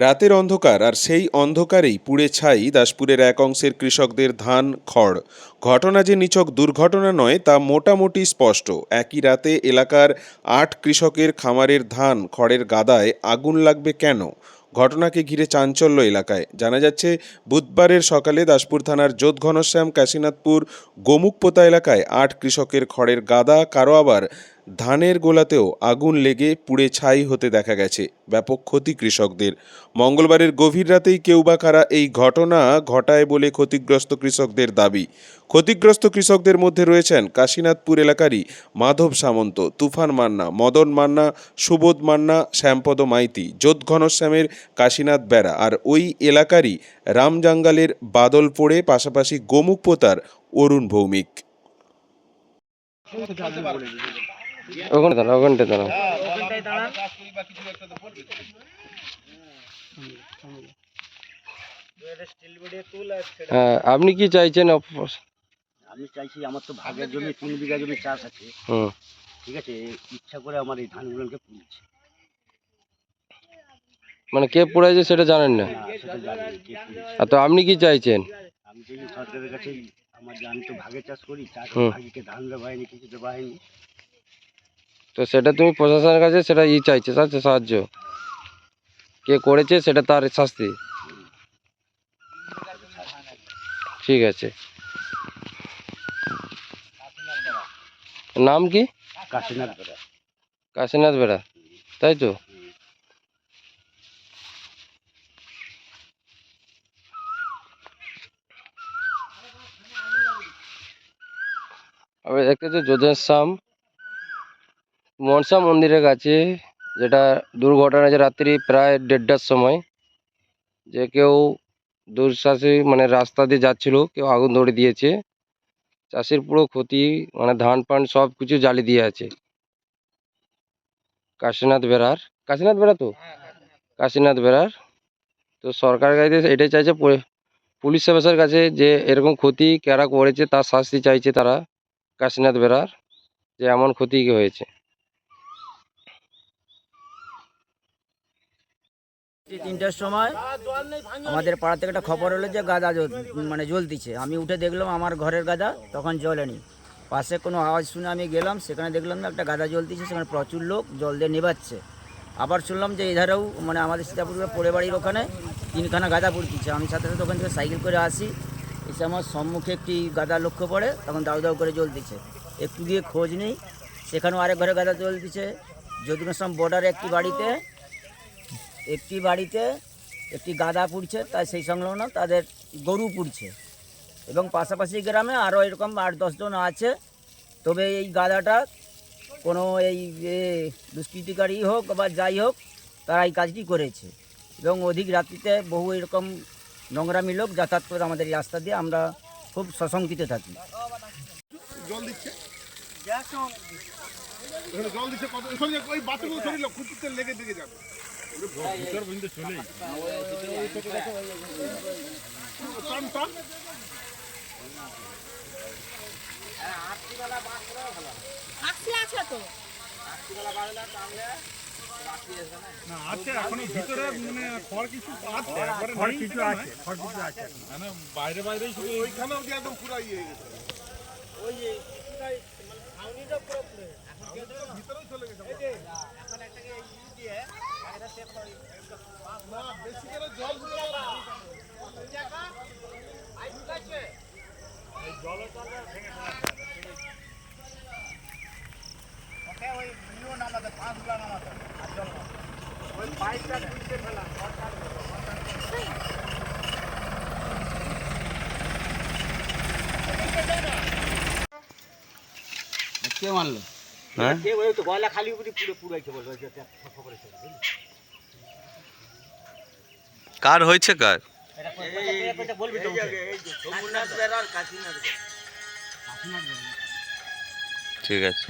রাতের অন্ধকার আর সেই অন্ধকারেই পুড়ে ছাই দাসপুরের এক অংশের কৃষকদের ধান, খড়। ঘটনা যে নিছক দুর্ঘটনা নয়, তা মোটামুটি স্পষ্ট। একই রাতে এলাকার আট কৃষকের খামারের ধান, খড়ের গাদায় আগুন লাগবে কেন? ঘটনাকে ঘিরে চাঞ্চল্য এলাকায়। জানা যাচ্ছে, বুধবারের সকালে দাসপুর থানার যোধ ঘনশ্যাম কাশীনাথপুর গোমুখপোতা এলাকায় আট কৃষকের খড়ের গাদা, কারও আবার ধানের গোলাতেও আগুন লেগে পুড়ে ছাই হতে দেখা গেছে ব্যাপক ক্ষতি কৃষকদের। মঙ্গলবারের গভীর রাতেই কেউ বা কারা এই ঘটনা ঘটায় বলে ক্ষতিগ্রস্ত কৃষকদের দাবি। ক্ষতিগ্রস্ত কৃষকদের মধ্যে রয়েছেন কাশীনাথপুর এলাকারই মাধব সামন্ত, তুফান মান্না, মদন মান্না, সুবোধ মান্না, শ্যামপদ মাইতি যোধ ঘনশ্যামের কাশীনাথ বেড়া আর ওই এলাকারই রামজাঙ্গালের বাদল পড়ে পাশাপাশি গোমুখ পোতার অরুণ ভৌমিক। ওখানে দাঁড়া ওখানটা দাঁড়া হ্যাঁ আপনি কি চাইছেন আমি চাইছি আমার তো ভাগের জমি তিন বিঘা জমি চাষ আছে। হুম। ঠিক আছে ইচ্ছা করে আমার এই ধানগুলোকে পুড়েছে মানে কে পড়েছে সেটা জানেন না? পুড়েছে। আর তো আপনি কি চাইছেন? আমি চাই সরকারের কাছে আমার আমি তো ভাগে চাষ করি চাষ। ভাগিকে ধান দেওয়া হয়নি কিছু দেওয়া হয়নি। তো সেটা তুমি প্রশাসনের কাছে সেটা ই চাইছে সাহায্য সাহায্য। কে করেছে সেটা তার শাস্তি। ঠিক আছে। নাম কি? কাশীনাথ বেড়া। কাশীনাথ বেড়া তাই তো? আমি দেখতেছি যোধের শাম মনসা মন্দিরের কাছে যেটা দুর্ঘটনা যে রাত্রি প্রায় দেড়টার সময় যে কেউ দুঃসাহসী মানে রাস্তা দিয়ে যাচ্ছিল কেউ আগুন ধরে দিয়েছে। চাষির পুরো ক্ষতি মানে ধান পান সব কিছু জ্বালিয়ে দিয়ে আছে। কাশীনাথ বেড়ার কাশীনাথ বেড়া তো? কাশীনাথ। বেড়ার। তো সরকারের কাছে এটাই চাইছে পুলিশ সার্ভিসের কাছে যে এরকম ক্ষতি কারা করেছে তার শাস্তি চাইছে তারা কাশীনাথ বেড়ার যে এমন ক্ষতি হয়েছে। তিনটার সময় আমাদের পাড়া থেকে একটা খবর হলো যে গাদা মানে জ্বলতিছে। আমি উঠে দেখলাম আমার ঘরের গাদা তখন জ্বলেনি। পাশে কোনো আওয়াজ শুনে আমি গেলাম, সেখানে দেখলাম একটা গাদা জ্বলতিছে, সেখানে প্রচুর লোক জল দিয়ে নেবাচ্ছে আবার শুনলাম যে এধারেও মানে আমাদের সীতাপুরের পোড়ে বাড়ির ওখানে তিনখানা গাদা পড়তিছে। আমি সাথে সাথে ওখান থেকে সাইকেল করে আসি, এসে আমার সম্মুখে একটি গাদা লক্ষ্য পড়ে, তখন দাউ দাউ করে জ্বলতিছে। একটু দিয়ে খোঁজ নেই, সেখানেও আরেক ঘরে গাদা জ্বলতিছে। যদুনসম বর্ডারে একটি বাড়িতে একটি বাড়িতে একটি গাদা পুড়ছে, তাই সেই সংলগ্ন তাদের গরু পুড়ছে। এবং পাশাপাশি গ্রামে আরও এরকম আট দশজন আছে। তবে এই গাদাটা কোনো এই দুষ্কৃতিকারী হোক বা যাই হোক, তারা এই কাজটি করেছে। এবং অধিক রাত্রিতে বহু এরকম নোংরামি লোক যাতায়াত করে আমাদের রাস্তা দিয়ে আমরা খুব সশঙ্কিত থাকি। জল দিচ্ছে? ভিতর আটটি আছে ভিতরে মানে কিছু আছে মানে বাইরে বাইরেই শুধু ওইখানে অবধি একদম পুরো ইয়ে হয়ে গেছে ভিতরেও চলে গেছে বেশি করে জল দিলে কে মানলো হ্যাঁ? কে ওই তো গয়লা খালি উপরে পুরো পুরাইছে বলবে যে খবরে কার হয়েছে কার? ঠিক আছে।